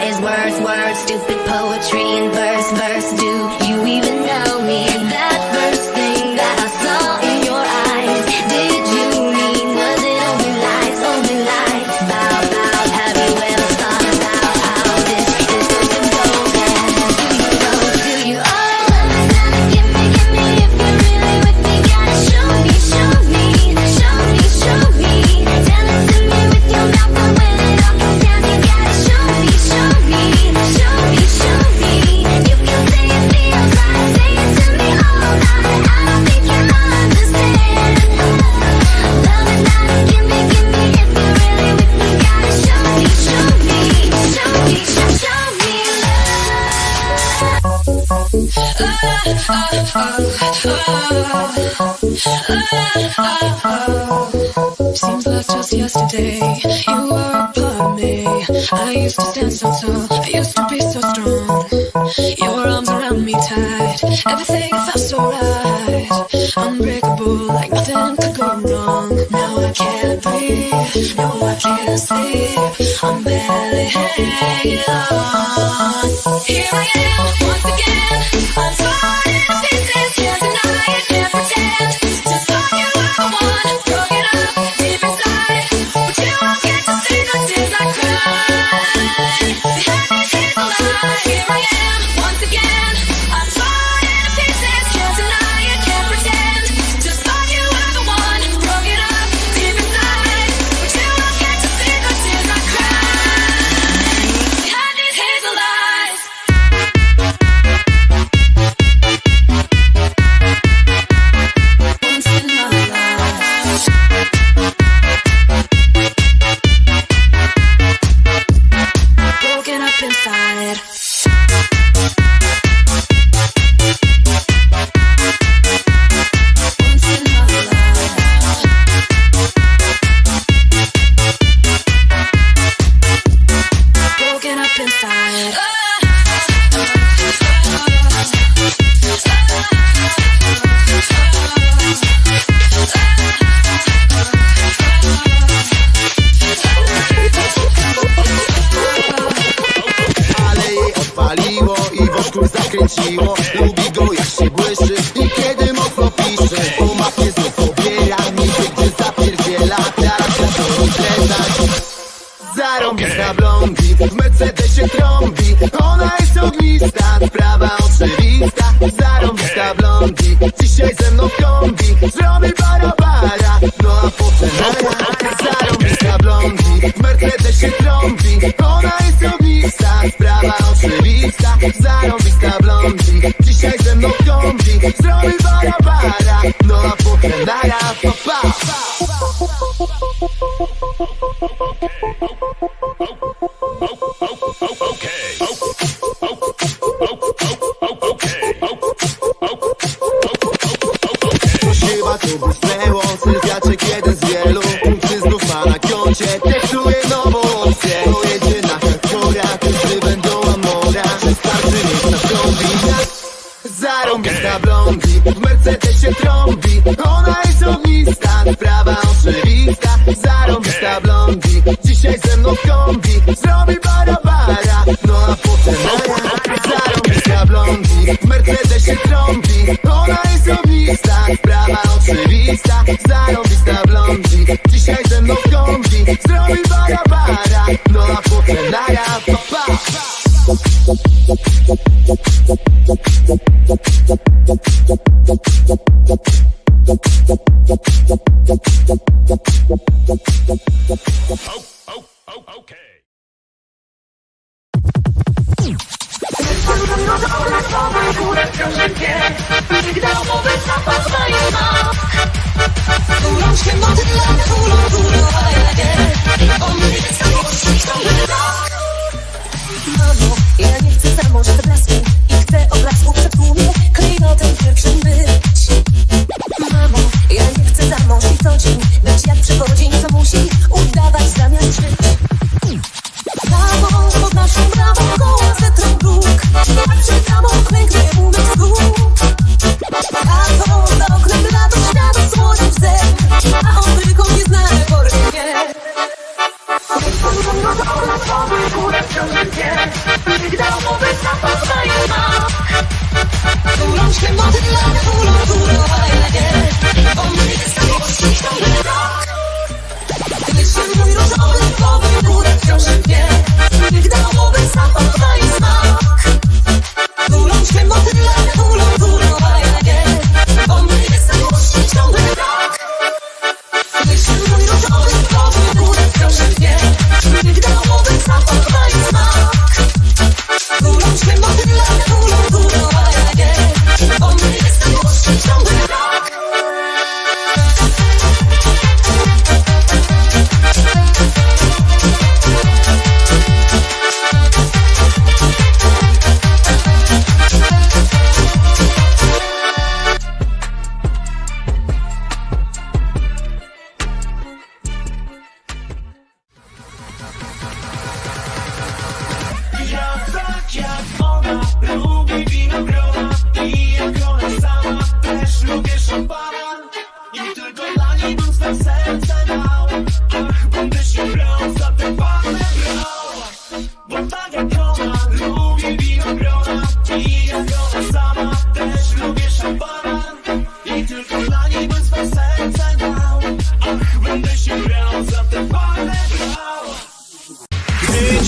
is words, words, stupid poetry and verse, verse. Do you even know me? Seems like just yesterday you were upon me. I used to stand so tall, I used to be so strong. Your arms around me tight, everything felt so right. Unbreakable, like nothing could go wrong. Now I can't breathe, now I can't sleep. I'm barely hanging on. Here I am. kombi. Dzisiaj ze mną w kombi. Zrobię bara bara No a potem nara Zarąbista blondzi. W Mercedesie trąbi. Ona jest ognista. Sprawa oczywista. Zarąbista blondzi. Dzisiaj ze mną w kombi. Zrobię bara bara życie Testuję nową opcję. Pojedyna, która Każdy będą amora Wystarczy mieć na kombina Zarąbić na blongi W Mercedesie trąbi. Ona jest ognista Sprawa oczywista. Zarąbić na blongi Dzisiaj ze mną w kombi. Zrobi bara bara No a potem naja się trąbi Ona jest ognista, sprawa oczywista Zarobista blondzi, dzisiaj ze mną w kombi Zrobi bara bara, no a potem nara pa, pa. Okay będzie Migdałowy zapach moich mak Rączkiem wody dla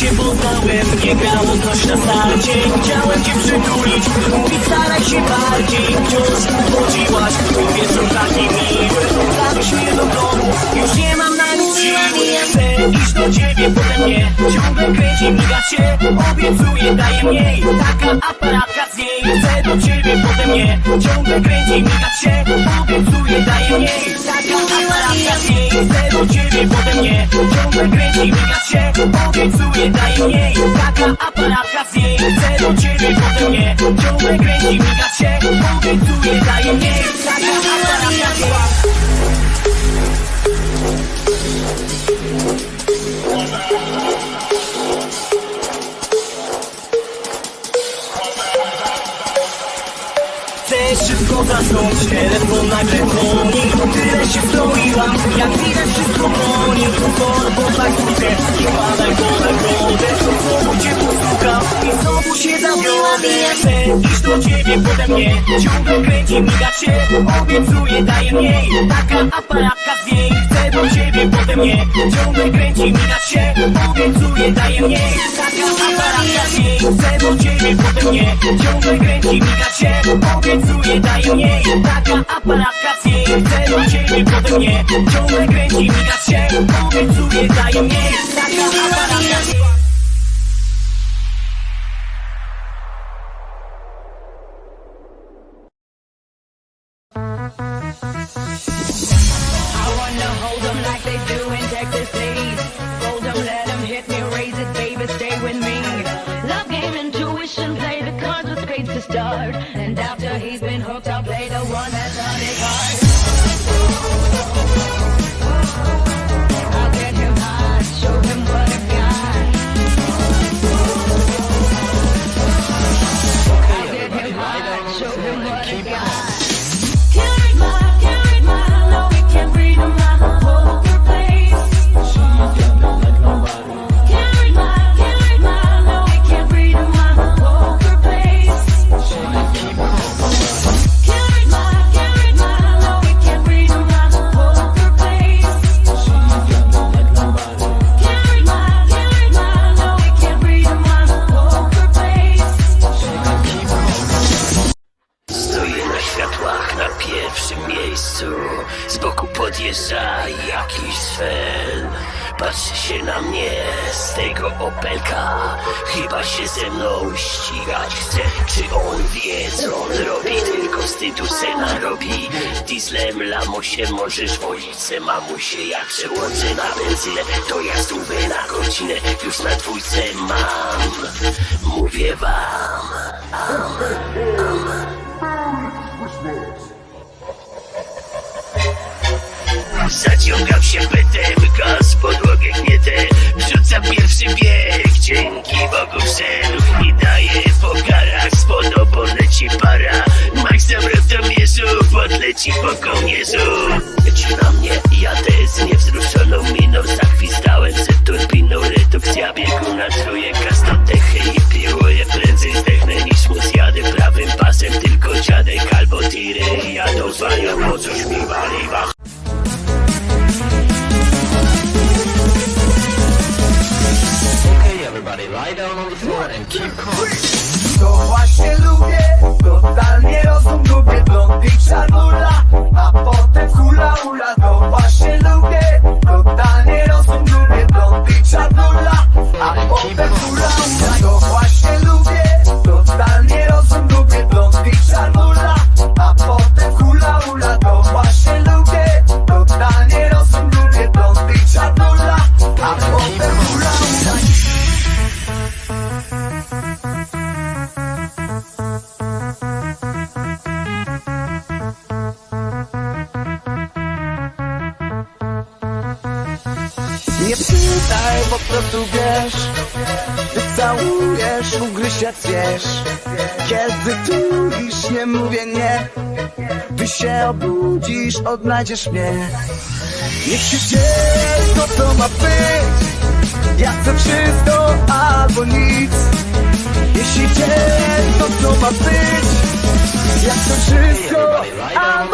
cię poznałem Nie grało coś na starcie. Chciałem cię przytulić Mówić staraj się bardziej. Wciąż uchodziłaś Twój wieczór taki miły. Zawieź mnie do domu Już nie mam na nic siły Chcę iść do ciebie, potem nie Ciągle kręci, miga się Obiecuję, daję mniej Taka aparatka z niej. Chcę do ciebie, potem nie Ciągle kręci, miga się Obiecuję, daję mniej. szybko zasnąć? Telefon nagle dzwoni Tyle się stroiłam Jak widać wszystko broni. Torbo tak krótkę Nie padaj po nagrodę Znowu cię posłucham I znowu się zawiodę Chcę iść do ciebie, potem nie Ciągle kręci, miga się Obiecuję, daję mniej Taka aparatka z niej Chcę do ciebie, potem nie Ciągle kręci, miga się Obiecuję, daję mniej Taka aparatka jej Chcę do ciebie, potem nie. Ciągle kręci, miga się Obiecuję, daję nie Taka aparatka z jej Chcę do ciebie, potem nie. Ciągle kręci, miga się Obiecuję, daję nie Taka aparatka z Opelka Chyba się ze mną ścigać chce Czy on wie co on robi? Tylko wstydu se robi Dieslem lamosie możesz wozić se mamusie Jak przełączę na benzynę To ja stówę na godzinę Już na dwójce mam Mówię wam am, am. Zaciągam się petem, gaz podłogę gnietę. Wrzucam pierwszy bieg, dzięki Bogu wszedł I daję po garach, spod opon para. Max zamrotomierzu, podleci po kołnierzu. Leci na pytają, po prostu wiesz Ty całujesz, ugryziać wiesz. Kiedy tulisz, nie mówię nie. Ty się obudzisz, odnajdziesz mnie. Niech się dzieje to, co ma być. Ja chcę wszystko albo nic. Jeśli dzieje to, co ma być. Ja chcę wszystko albo nic.